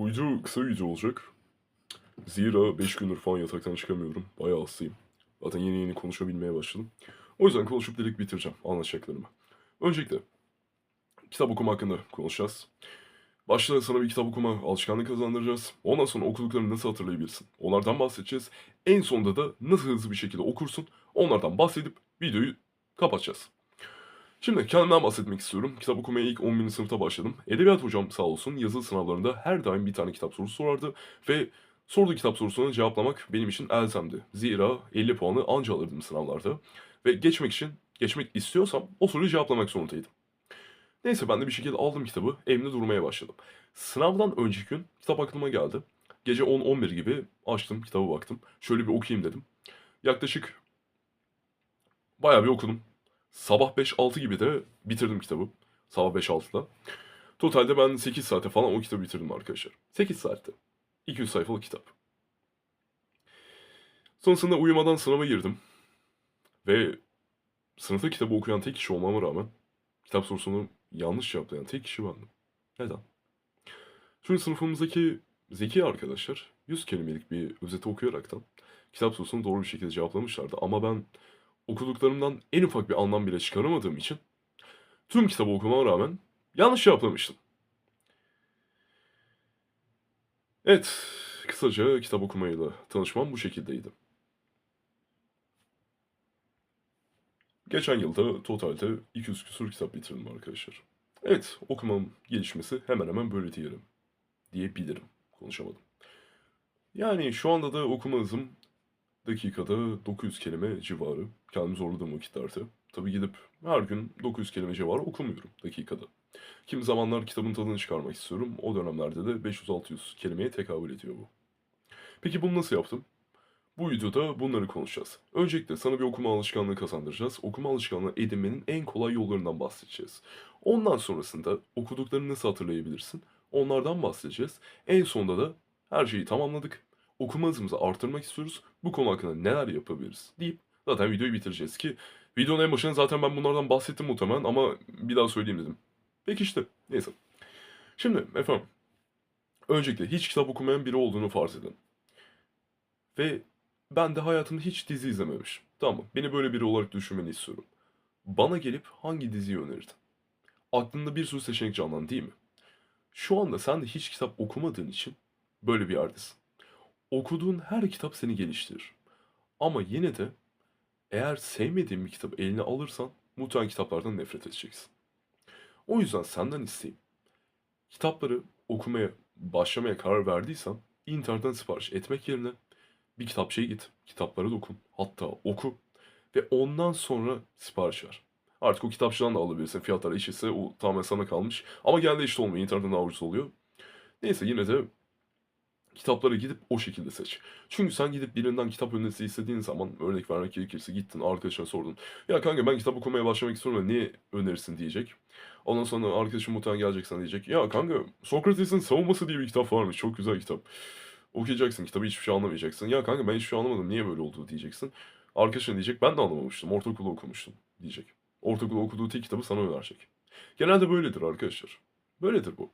Bu video kısa video olacak. Zira 5 gündür falan yataktan çıkamıyorum. Bayağı hastayım. Zaten yeni yeni konuşabilmeye başladım. O yüzden konuşup direkt bitireceğim anlatacaklarımı. Öncelikle kitap okuma hakkında konuşacağız. Başta sana bir kitap okuma alışkanlığı kazandıracağız. Ondan sonra okuduklarını nasıl hatırlayabilirsin? Onlardan bahsedeceğiz. En sonunda da nasıl hızlı bir şekilde okursun? Onlardan bahsedip videoyu kapatacağız. Şimdi kendimden bahsetmek istiyorum. Kitap okumaya ilk 11. sınıfta başladım. Edebiyat hocam sağ olsun yazılı sınavlarında her daim bir tane kitap sorusu sorardı ve sorduğu kitap sorusunu cevaplamak benim için elzemdi. Zira 50 puanı anca alırdım sınavlarda ve geçmek için, geçmek istiyorsam o soruyu cevaplamak zorundaydım. Neyse ben de bir şekilde aldım kitabı, evimde durmaya başladım. Sınavdan önceki gün kitap aklıma geldi. Gece 10-11 gibi açtım, kitaba baktım. Şöyle bir okuyayım dedim. Yaklaşık bayağı bir okudum. Sabah 5-6 gibi de bitirdim kitabı. Sabah 5-6'da. Totalde ben 8 saate falan o kitabı bitirdim arkadaşlar. 8 saatte. 200 sayfalık kitap. Sonrasında uyumadan sınava girdim. Ve sınıfta kitabı okuyan tek kişi olmama rağmen kitap sorusunu yanlış cevaplayan tek kişi bendim. Neden? Çünkü sınıfımızdaki zeki arkadaşlar 100 kelimelik bir özeti okuyaraktan kitap sorusunu doğru bir şekilde cevaplamışlardı. Ama ben okuduklarımdan en ufak bir anlam bile çıkaramadığım için tüm kitabı okumama rağmen yanlış cevaplamıştım. Evet, kısaca kitap okumayla tanışmam bu şekildeydi. Geçen yılda totalde 200 küsur kitap bitirdim arkadaşlar. Evet, okumam gelişmesi hemen hemen böyle diyelim. Diyebilirim. Konuşamadım. Yani şu anda da okuma hızım dakikada 900 kelime civarı. Kendimi zorladığım vakitlerde. Tabii gidip her gün 900 kelime civarı okumuyorum dakikada. Kimi zamanlar kitabın tadını çıkarmak istiyorum. O dönemlerde de 500-600 kelimeye tekabül ediyor bu. Peki bunu nasıl yaptım? Bu videoda bunları konuşacağız. Öncelikle sana bir okuma alışkanlığı kazandıracağız. Okuma alışkanlığı edinmenin en kolay yollarından bahsedeceğiz. Ondan sonrasında okuduklarını nasıl hatırlayabilirsin? Onlardan bahsedeceğiz. En sonunda da her şeyi tamamladık. Okuma hızımızı artırmak istiyoruz. Bu konu hakkında neler yapabiliriz deyip zaten videoyu bitireceğiz ki videonun en başında zaten ben bunlardan bahsettim muhtemelen ama bir daha söyleyeyim dedim. Peki işte neyse. Şimdi efendim öncelikle hiç kitap okumayan biri olduğunu farz edin. Ve ben de hayatımda hiç dizi izlememiş. Tamam beni böyle biri olarak düşünmeni istiyorum. Bana gelip hangi diziyi önerirdin? Aklında bir sürü seçenek canlandı değil mi? Şu anda sen de hiç kitap okumadığın için böyle bir yerdesin. Okuduğun her kitap seni geliştirir. Ama yine de eğer sevmediğin bir kitap eline alırsan muhtemelen kitaplardan nefret edeceksin. O yüzden senden isteğim. Kitapları okumaya, başlamaya karar verdiysen internetten sipariş etmek yerine bir kitapçıya git. Kitaplara dokun. Hatta oku. Ve ondan sonra sipariş ver. Artık o kitapçıdan da alabilirsin. Fiyatlar eşitse o tamamen sana kalmış. Ama genelde eşit olmuyor. İnternetten daha ucuz oluyor. Neyse yine de kitaplara gidip o şekilde seç. Çünkü sen gidip birinden kitap önerisi istediğin zaman örnek vermek gerekirse gittin arkadaşına sordun. Ya kanka ben kitap okumaya başlamak istiyorum da niye önerirsin diyecek. Ondan sonra arkadaşın muhtemelen gelecek sana diyecek. Ya kanka Sokrates'in savunması diye bir kitap varmış. Çok güzel kitap. Okuyacaksın kitabı hiçbir şey anlamayacaksın. Ya kanka ben hiçbir şey anlamadım niye böyle oldu diyeceksin. Arkadaşın diyecek ben de anlamamıştım. Ortaokulda okumuştum diyecek. Ortaokulda okuduğu tek kitabı sana önerecek. Genelde böyledir arkadaşlar. Böyledir bu.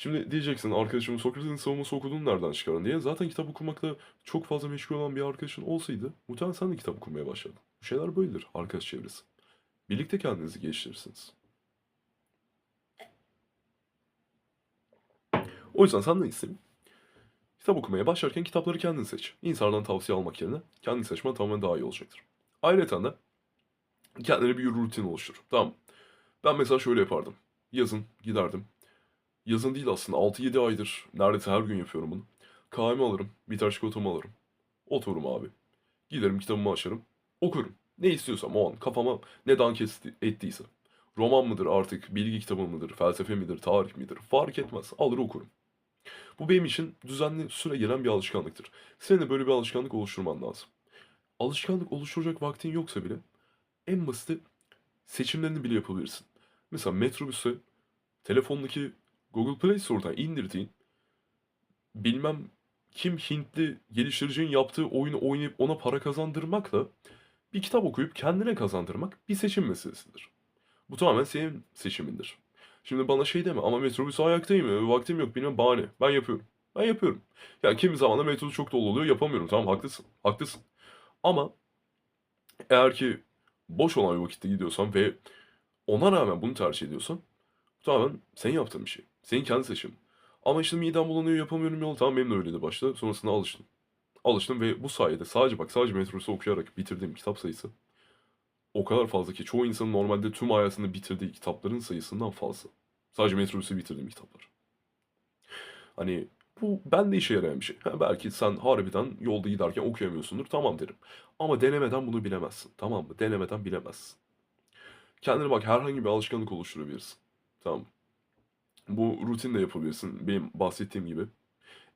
Şimdi diyeceksin arkadaşımın Sokrates'in savunması okuduğunu nereden çıkarın diye. Zaten kitap okumakla çok fazla meşgul olan bir arkadaşın olsaydı muhtemelen sen de kitap okumaya başladın. Bu şeyler böyledir arkadaş çevresi. Birlikte kendinizi geliştirirsiniz. O yüzden senden isteğim. Kitap okumaya başlarken kitapları kendin seç. İnsanlardan tavsiye almak yerine kendin seçmen tamamen daha iyi olacaktır. Ayrıca de kendine bir rutin oluştur. Tamam. Ben mesela şöyle yapardım. Yazın giderdim. Yazın değil aslında 6-7 aydır neredeyse her gün yapıyorum bunu. Kahvemi alırım, bir tane çikolatamı alırım. Otururum abi. Giderim kitabımı açarım. Okurum. Ne istiyorsam o an kafama ne dank ettiyse. Roman mıdır artık, bilgi kitabı mıdır, felsefe midir, tarih midir fark etmez. Alır okurum. Bu benim için düzenli süre gelen bir alışkanlıktır. Senin de böyle bir alışkanlık oluşturman lazım. Alışkanlık oluşturacak vaktin yoksa bile en basiti seçimlerini bile yapabilirsin. Mesela metrobüste telefondaki Google Play Store'dan indirdiğin bilmem kim Hintli geliştiricinin yaptığı oyunu oynayıp ona para kazandırmakla bir kitap okuyup kendine kazandırmak bir seçim meselesidir. Bu tamamen senin seçimindir. Şimdi bana şey deme ama metrobüs ayaktayım, vaktim yok bilmem bahane. Ben yapıyorum. Ben yapıyorum. Ya kimi zaman da metrobüs çok dolu oluyor yapamıyorum. Tamam haklısın. Haklısın. Ama eğer ki boş olan bir vakitte gidiyorsan ve ona rağmen bunu tercih ediyorsan tamamen senin yaptığın bir şey. Senin kendi seçimin. Ama işte midem bulanıyor yapamıyorum yol. Tamam benim de öyleydi başta. Sonrasında alıştım. Alıştım ve bu sayede sadece bak sadece metrobüsü okuyarak bitirdiğim kitap sayısı o kadar fazla ki çoğu insanın normalde tüm hayatında bitirdiği kitapların sayısından fazla. Sadece metrobüsü bitirdiğim kitaplar. Hani bu bende işe yarayan bir şey. Ha, belki sen harbiden yolda giderken okuyamıyorsundur. Tamam derim. Ama denemeden bunu bilemezsin. Tamam mı? Denemeden bilemezsin. Kendine bak herhangi bir alışkanlık oluşturabilirsin. Tamam? Bu rutin de yapabilirsin. Benim bahsettiğim gibi.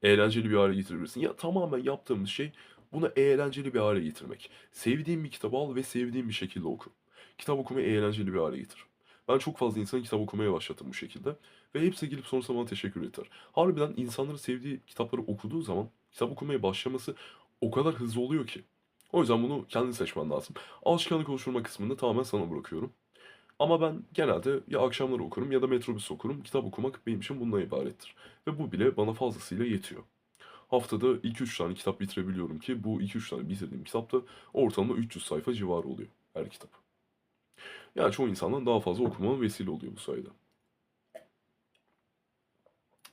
Eğlenceli bir hale getirebilirsin. Ya tamamen yaptığımız şey bunu eğlenceli bir hale getirmek. Sevdiğin bir kitabı al ve sevdiğin bir şekilde oku. Kitap okumayı eğlenceli bir hale getir. Ben çok fazla insanı kitap okumaya başlattım bu şekilde. Ve hepsi gelip sonrasında bana teşekkür ettiler. Harbiden insanların sevdiği kitapları okuduğu zaman kitap okumaya başlaması o kadar hızlı oluyor ki. O yüzden bunu kendin seçmen lazım. Alışkanlık oluşturma kısmını tamamen sana bırakıyorum. Ama ben genelde ya akşamları okurum ya da metrobüs okurum. Kitap okumak benim için bundan ibarettir. Ve bu bile bana fazlasıyla yetiyor. Haftada 2-3 tane kitap bitirebiliyorum ki bu 2-3 tane bitirdiğim kitapta ortalama 300 sayfa civarı oluyor her kitap. Yani çoğu insandan daha fazla okumama vesile oluyor bu sayede.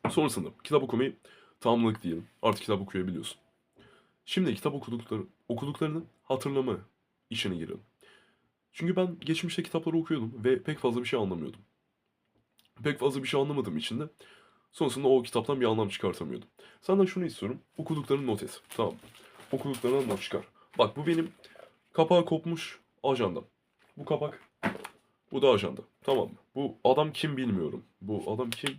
Sonrasında kitap okumayı tamamladık diyelim. Artık kitap okuyabiliyorsun. Şimdi kitap okudukları, okuduklarını hatırlama işine girelim. Çünkü ben geçmişte kitapları okuyordum ve pek fazla bir şey anlamıyordum. Pek fazla bir şey anlamadığım için de sonrasında o kitaptan bir anlam çıkartamıyordum. Senden şunu istiyorum. Okuduklarını not et. Tamam. Okuduklarını not çıkar. Bak bu benim kapağı kopmuş ajandam. Bu kapak. Bu da ajanda. Tamam mı? Bu adam kim bilmiyorum. Bu adam kim?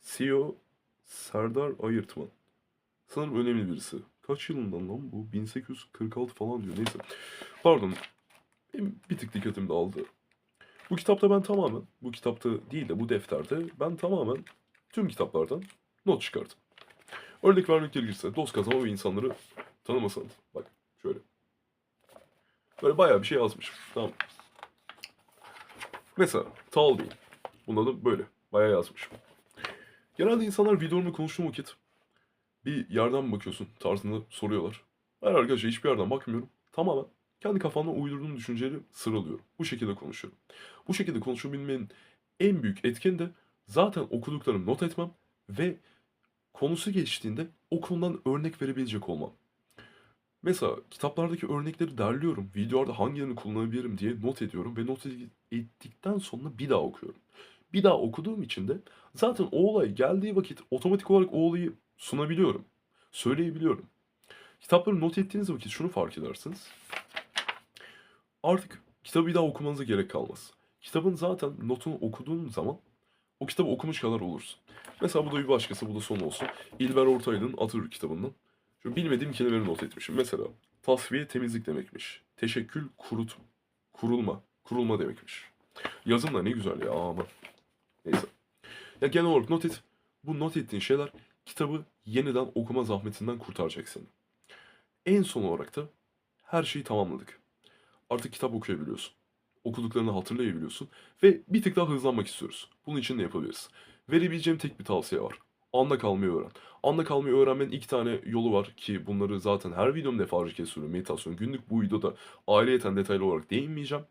CEO Serdar Ayırtman. Sanırım önemli birisi. Kaç yılından lan bu? 1846 falan diyor. Neyse. Pardon. Bir tık dikkatim dağıldı. Bu kitapta ben tamamen, bu kitapta değil de bu defterde ben tamamen tüm kitaplardan not çıkardım. Örnek vermek gerekirse dost kazanma ve insanları tanıma sanatı. Bak şöyle. Böyle bayağı bir şey yazmışım. Tamam. Mesela Talbi. Bunun adı böyle. Bayağı yazmışım. Genelde insanlar videomda konuştuğum vakit bir yerden mi bakıyorsun tarzında soruyorlar. Ben arkadaşlar hiçbir yerden bakmıyorum. Tamamen kendi kafamdan uydurduğum düşünceleri sıralıyorum. Bu şekilde konuşuyorum. Bu şekilde konuşabilmenin en büyük etkeni de zaten okuduklarımı not etmem ve konusu geçtiğinde o örnek verebilecek olmam. Mesela kitaplardaki örnekleri derliyorum. Videolarda hangilerini kullanabilirim diye not ediyorum ve not ettikten sonra bir daha okuyorum. Bir daha okuduğum için de zaten o olay geldiği vakit otomatik olarak o olayı sunabiliyorum. Söyleyebiliyorum. Kitapları not ettiğiniz vakit şunu fark edersiniz. Artık kitabı bir daha okumanıza gerek kalmaz. Kitabın zaten notunu okuduğun zaman o kitabı okumuş kadar olursun. Mesela bu da bir başkası, bu da son olsun. İlber Ortaylı'nın Atatürk kitabından. Şu bilmediğim kelimeleri not etmişim. Mesela tasfiye temizlik demekmiş. Teşekkül kurut, kurulma, kurulma demekmiş. Yazım da ne güzel ya ama. Neyse. Ya genel olarak not et. Bu not ettiğin şeyler kitabı yeniden okuma zahmetinden kurtaracak seni. En son olarak da her şeyi tamamladık. Artık kitap okuyabiliyorsun. Okuduklarını hatırlayabiliyorsun ve bir tık daha hızlanmak istiyoruz. Bunun için ne yapabiliriz? Verebileceğim tek bir tavsiye var. Anda kalmayı öğren. Anda kalmayı öğrenmenin iki tane yolu var ki bunları zaten her videomda defalarca kez söylüyorum. Meditasyon günlük bu videoda aileyeten detaylı olarak değinmeyeceğim.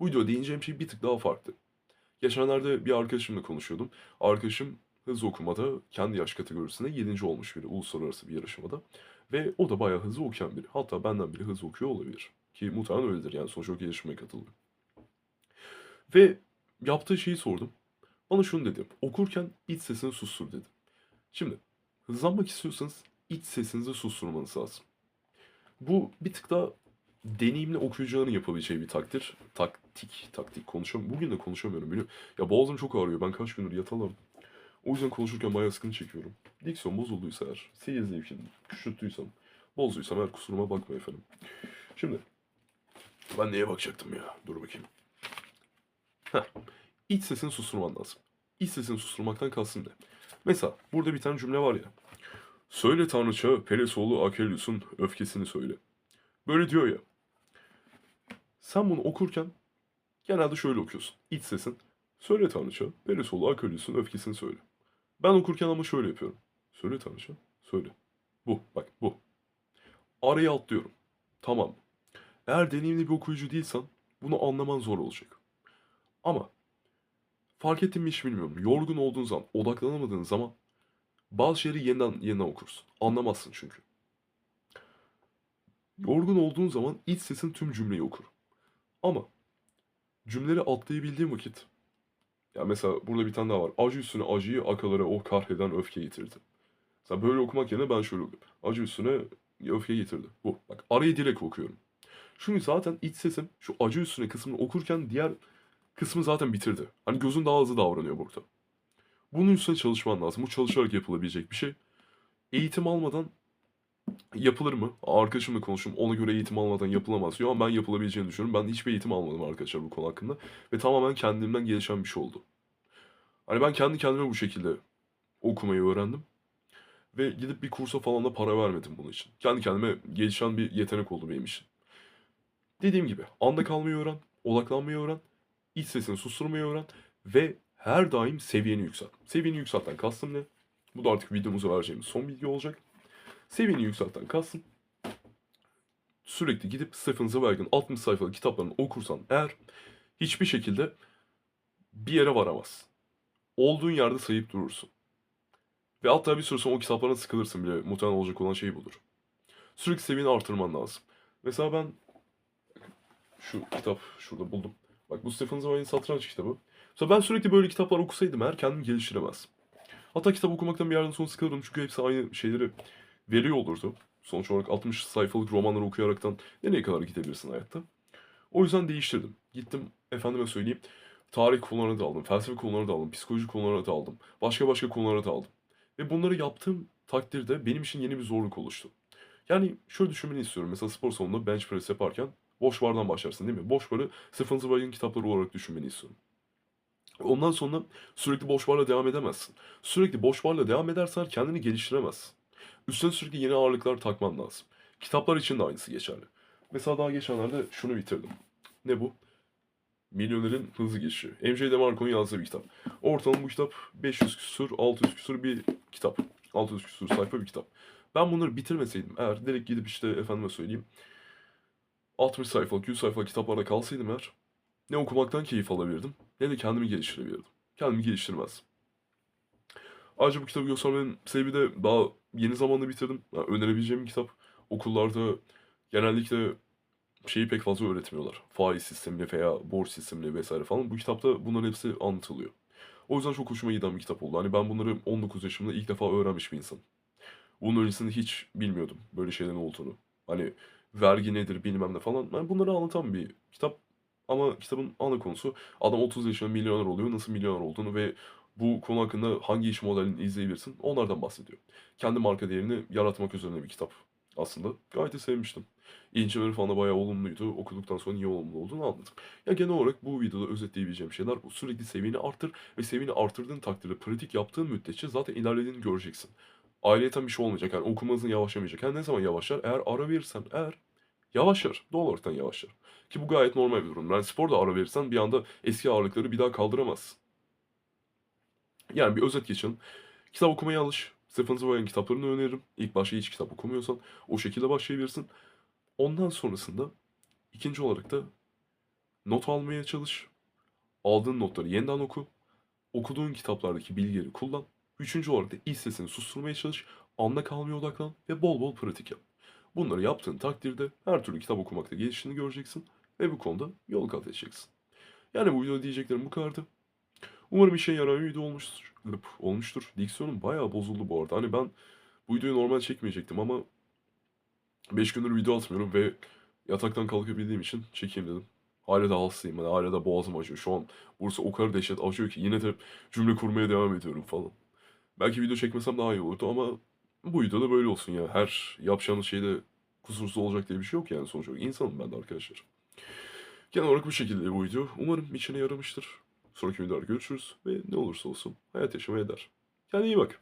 Bu videoda değineceğim şey bir tık daha farklı. Geçenlerde bir arkadaşımla konuşuyordum. Arkadaşım hızlı okumada kendi yaş kategorisinde 7. olmuş biri uluslararası bir yarışmada. Ve o da bayağı hızlı okuyan biri. Hatta benden bile hızlı okuyor olabilir. Ki muhtemelen öyledir yani sonuçta o yarışmaya katıldı. Ve yaptığı şeyi sordum. Bana şunu dedi. Okurken iç sesini sustur dedi. Şimdi hızlanmak istiyorsanız iç sesinizi susturmanız lazım. Bu bir tık daha deneyimli okuyucuların yapabileceği bir takdir. Taktik, taktik konuşamıyorum. Bugün de konuşamıyorum biliyor Ya boğazım çok ağrıyor. Ben kaç gündür yatalım. O yüzden konuşurken bayağı sıkıntı çekiyorum. Diksiyon bozulduysa eğer, seyir zevkini küçülttüysem, bozduysam eğer kusuruma bakma efendim. Şimdi ben neye bakacaktım ya? Dur bakayım. Heh. İç sesini susturman lazım. İç sesini susturmaktan kastım ne? Mesela burada bir tane cümle var ya. Söyle tanrıça Pelesoğlu Akelius'un öfkesini söyle. Böyle diyor ya. Sen bunu okurken Genelde şöyle okuyorsun. İç sesin. Söyle Tanrıça. Beri solu akölüsün öfkesini söyle. Ben okurken ama şöyle yapıyorum. Söyle Tanrıça. Söyle. Bu. Bak bu. Araya atlıyorum. Tamam. Eğer deneyimli bir okuyucu değilsen bunu anlaman zor olacak. Ama fark ettin mi hiç bilmiyorum. Yorgun olduğun zaman, odaklanamadığın zaman bazı şeyleri yeniden yeniden okursun. Anlamazsın çünkü. Yorgun olduğun zaman iç sesin tüm cümleyi okur. Ama cümleleri atlayabildiğin vakit ya mesela burada bir tane daha var. Acı üstüne acıyı akalara o kahreden öfke getirdi. Mesela böyle okumak yerine ben şöyle okuyorum. Acı üstüne öfke getirdi. Bu. Bak arayı direkt okuyorum. Çünkü zaten iç sesim şu acı üstüne kısmını okurken diğer kısmı zaten bitirdi. Hani gözün daha hızlı davranıyor burada. Bunun üstüne çalışman lazım. Bu çalışarak yapılabilecek bir şey. Eğitim almadan yapılır mı? Arkadaşımla konuştum. Ona göre eğitim almadan yapılamaz diyor ben yapılabileceğini düşünüyorum. Ben hiçbir eğitim almadım arkadaşlar bu konu hakkında. Ve tamamen kendimden gelişen bir şey oldu. Hani ben kendi kendime bu şekilde okumayı öğrendim. Ve gidip bir kursa falan da para vermedim bunun için. Kendi kendime gelişen bir yetenek oldu benim için. Dediğim gibi anda kalmayı öğren, odaklanmayı öğren, iç sesini susturmayı öğren ve her daim seviyeni yükselt. Seviyeni yükseltten kastım ne? Bu da artık videomuza vereceğimiz son bilgi olacak. Seviyeni yükseltten kastım sürekli gidip Stephen Zweig'in 60 sayfalık kitaplarını okursan eğer hiçbir şekilde bir yere varamaz. Olduğun yerde sayıp durursun. Ve hatta bir süre sonra o kitaplarına sıkılırsın bile. Muhtemelen olacak olan şey budur. Sürekli seviyeni artırman lazım. Mesela ben şu kitap şurada buldum. Bak bu Stephen Zweig'in satranç kitabı. Mesela ben sürekli böyle kitaplar okusaydım eğer kendimi geliştiremezdim. Hatta kitap okumaktan bir yerden sonra sıkılırdım çünkü hepsi aynı şeyleri veriyor olurdu. Sonuç olarak 60 sayfalık romanları okuyaraktan nereye kadar gidebilirsin hayatta? O yüzden değiştirdim. Gittim efendime söyleyeyim tarih konularına da aldım, felsefe konularına da aldım, psikoloji konularına da aldım, başka başka konulara da aldım. Ve bunları yaptığım takdirde benim için yeni bir zorluk oluştu. Yani şöyle düşünmeni istiyorum. Mesela spor salonunda bench press yaparken boş bardan başlarsın değil mi? Boş barı Stephen Zweig'in kitapları olarak düşünmeni istiyorum. Ondan sonra sürekli boş barla devam edemezsin. Sürekli boş barla devam edersen kendini geliştiremezsin. Üstüne sürekli yeni ağırlıklar takman lazım. Kitaplar için de aynısı geçerli. Mesela daha geçenlerde şunu bitirdim. Ne bu? Milyonerin Hızlı Geçişi. MJ DeMarco'nun yazdığı bir kitap. Ortalama bu kitap 500 küsur, 600 küsur bir kitap. 600 küsur sayfa bir kitap. Ben bunları bitirmeseydim eğer direkt gidip işte efendime söyleyeyim 60 sayfalık, 100 sayfalık kitaplarda kalsaydım eğer ne okumaktan keyif alabilirdim ne de kendimi geliştirebilirdim. Kendimi geliştirmez. Ayrıca bu kitabı göstermenin sebebi de daha yeni zamanda bitirdim. Yani önerebileceğim bir kitap. Okullarda genellikle şeyi pek fazla öğretmiyorlar. Faiz sistemini veya borç sistemini vesaire falan. Bu kitapta bunların hepsi anlatılıyor. O yüzden çok hoşuma giden bir kitap oldu. Hani ben bunları 19 yaşımda ilk defa öğrenmiş bir insanım. Bunun öncesinde hiç bilmiyordum böyle şeylerin olduğunu. Hani vergi nedir bilmem ne falan. Yani bunları anlatan bir kitap. Ama kitabın ana konusu adam 30 yaşında milyoner oluyor. Nasıl milyoner olduğunu ve bu konu hakkında hangi iş modelini izleyebilirsin onlardan bahsediyor. Kendi marka değerini yaratmak üzerine bir kitap aslında. Gayet de sevmiştim. İnceleri falan da bayağı olumluydu. Okuduktan sonra niye olumlu olduğunu anladım. Ya genel olarak bu videoda özetleyebileceğim şeyler bu. Sürekli seviyeni arttır ve seviyeni arttırdığın takdirde pratik yaptığın müddetçe zaten ilerlediğini göreceksin. Ayrıyeten bir şey olmayacak. Yani okuma hızın yavaşlamayacak. Yani ne zaman yavaşlar? Eğer ara verirsen eğer yavaşlar. Doğal olarak yavaşlar. Ki bu gayet normal bir durum. Yani sporda ara verirsen bir anda eski ağırlıkları bir daha kaldıramazsın. Yani bir özet geçelim. Kitap okumaya alış. Stephen Zweig'in kitaplarını öneririm. İlk başta hiç kitap okumuyorsan o şekilde başlayabilirsin. Ondan sonrasında ikinci olarak da not almaya çalış. Aldığın notları yeniden oku. Okuduğun kitaplardaki bilgileri kullan. Üçüncü olarak da iç sesini susturmaya çalış. Anda kalmaya odaklan ve bol bol pratik yap. Bunları yaptığın takdirde her türlü kitap okumakta geliştiğini göreceksin ve bu konuda yol kat edeceksin. Yani bu videoda diyeceklerim bu kadardı. Umarım işe yarayan bir video olmuştur. olmuştur. Diksiyonum bayağı bozuldu bu arada. Hani ben bu videoyu normal çekmeyecektim ama 5 gündür video atmıyorum ve yataktan kalkabildiğim için çekeyim dedim. Hala da hastayım. Hani hala da boğazım acıyor. Şu an burası o kadar dehşet acıyor ki yine de cümle kurmaya devam ediyorum falan. Belki video çekmesem daha iyi olurdu ama bu videoda böyle olsun ya. Her yapacağınız şeyde kusursuz olacak diye bir şey yok yani sonuç olarak. İnsanım ben de arkadaşlar. Genel olarak bu şekilde bu video. Umarım içine yaramıştır. Sonraki videolarda görüşürüz ve ne olursa olsun hayat yaşamaya der. Kendine iyi bak.